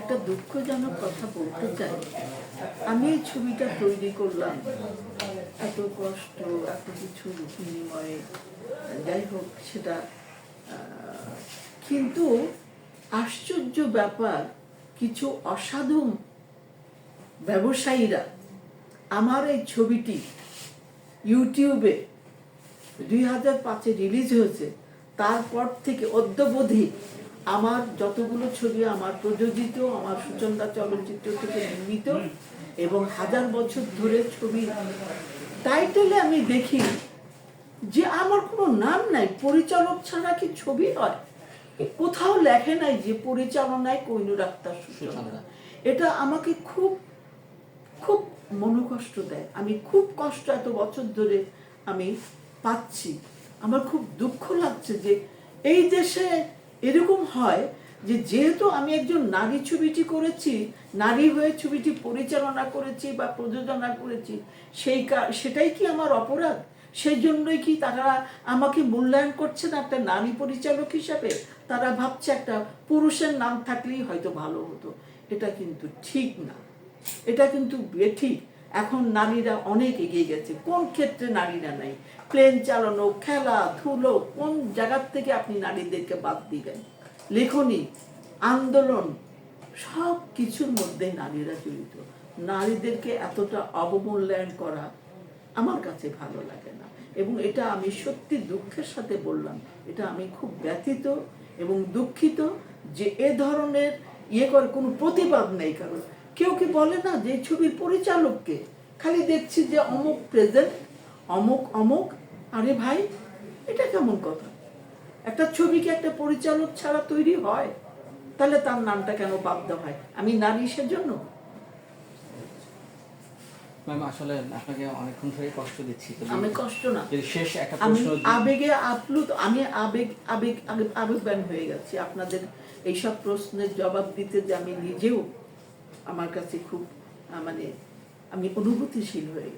একটা দুঃখজনক কথা বলতে চাই। আমি এই ছবিটা তৈরি করলাম। এত কষ্ট, এত কিছু বিনিময়ে। যাই হোক, সেটা কিন্তু আশ্চর্য ব্যাপার, কিছু অসাধু ব্যবসায়ীরা আমার এই ছবিটি ইউটিউবে দুই হাজার পাঁচে রিলিজ হয়েছে। তারপর থেকে অদ্যবধি আমার যতগুলো ছবি আমার প্রযোজিত আমার সুচন্দা চলচ্চিত্র থেকে নির্মিত এবং হাজার বছর ধরে ছবি টাইটেলে আমি দেখি যে আমার কোনো নাম নাই পরিচালক ছাড়া কি ছবি হয়? কোথাও লেখে নাই যে পরিচালনায় কৈনুর আক্তার সুচন্দা। এটা আমাকে খুব খুব মনোকষ্ট দেয়। আমি খুব কষ্ট এত বছর ধরে আমি পাচ্ছি। আমার খুব দুঃখ লাগছে যে এই দেশে এরকম হয় যে যেহেতু আমি একজন নারী ছবিটি করেছি, নারী হয়ে ছবিটি পরিচালনা করেছি বা প্রযোজনা করেছি, সেই সেটাই কি আমার অপরাধ? সেই জন্যই কি তারা আমাকে মূল্যায়ন করছে না একটা নারী পরিচালক হিসাবে? তারা ভাবছে একটা পুরুষের নাম থাকলেই হয়তো ভালো হতো। এটা কিন্তু ঠিক না। এটা কিন্তু বেঠিক। এখন নারীরা অনেক এগিয়ে গেছে। কোন ক্ষেত্রে নারীরা নাই? প্লেন চালানো, খেলা, ধুলো, কোন জায়গার থেকে আপনি নারীদেরকে বাদ দিবেন? লেখনী, আন্দোলন, সব কিছুর মধ্যে নারীরা জড়িত। নারীদেরকে এতটা অবমূল্যায়ন করা আমার কাছে ভালো লাগে না। এবং এটা আমি সত্যি দুঃখের সাথে বললাম, এটা আমি খুব ব্যথিত এবং দুঃখিত যে এ ধরনের ইয়ে করে কোনো প্রতিবাদ নেই কারণ কেউ কি বলে না যে ছবির পরিচালককে? খালি দেখছি যে অমুক প্রেজেন্ট অমুক অমুক আরে ভাই এটা কেমন কথা? একটা ছবি কি একটা পরিচালক ছাড়া তৈরি হয়? তাহলে তার নামটা কেন বাদ দেওয়া হয়? আমি নারী সেজন্য? ম্যাম আসলে আপনাকে অনেকক্ষণ ধরে কষ্ট দিচ্ছি। আমি কষ্ট না। শেষ একটা আমি প্রশ্ন আবেগে আপ্লুত আমি আবেগ আবেগ আবেগ- আবেগবান হয়ে গেছি। আপনাদের এইসব প্রশ্নের জবাব দিতে যে আমি নিজেও আমার কাছে খুব মানে আমি অনুভূতিশীল হয়ে